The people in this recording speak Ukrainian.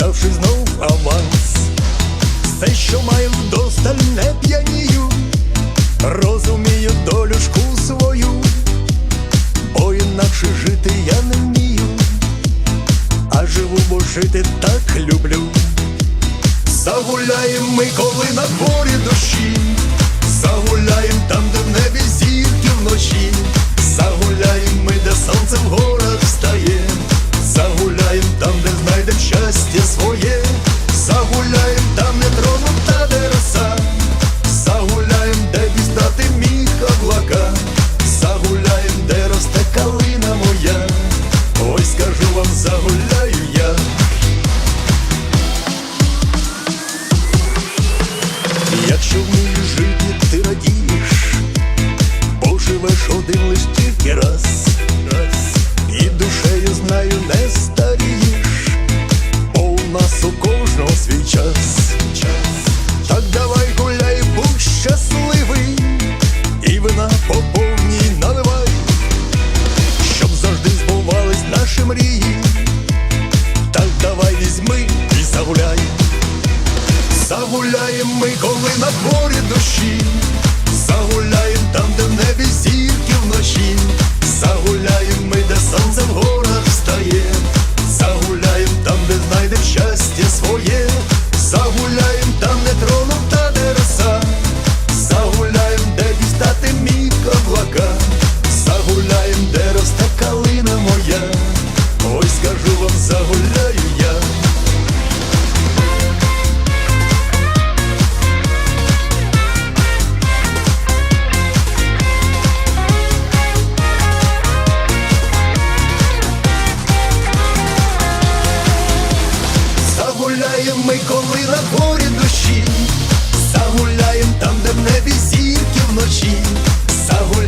взявши знов аванс, все, що маю вдосталь не п'янію, розумію долюшку свою, бо інакше жити я не вмію, а живу, бо жити так люблю. Загуляємо ми коли на дворі душі. лиш один лиш тільки раз, раз, і душею знаю, не старієш, бо у нас у кожного свій час. час. Так давай гуляй, будь щасливий, і вина по наливай, щоб завжди збувались наші мрії. Так давай візьми і загуляй. Загуляємо ми, коли на дворі душі, загуляємо там, де в небі сі вночі, загуляєм ми, де сонце в горах встає, загуляєм там, де знайдем щастя своє, загуляєм там, де троном та де роса, загуляєм, де дістати мій облака, загуляєм, де росте калина моя, ой скажу вам, загуляю. коли на горі душі, загуляєм там, де в небі зірки вночі. Загуляєм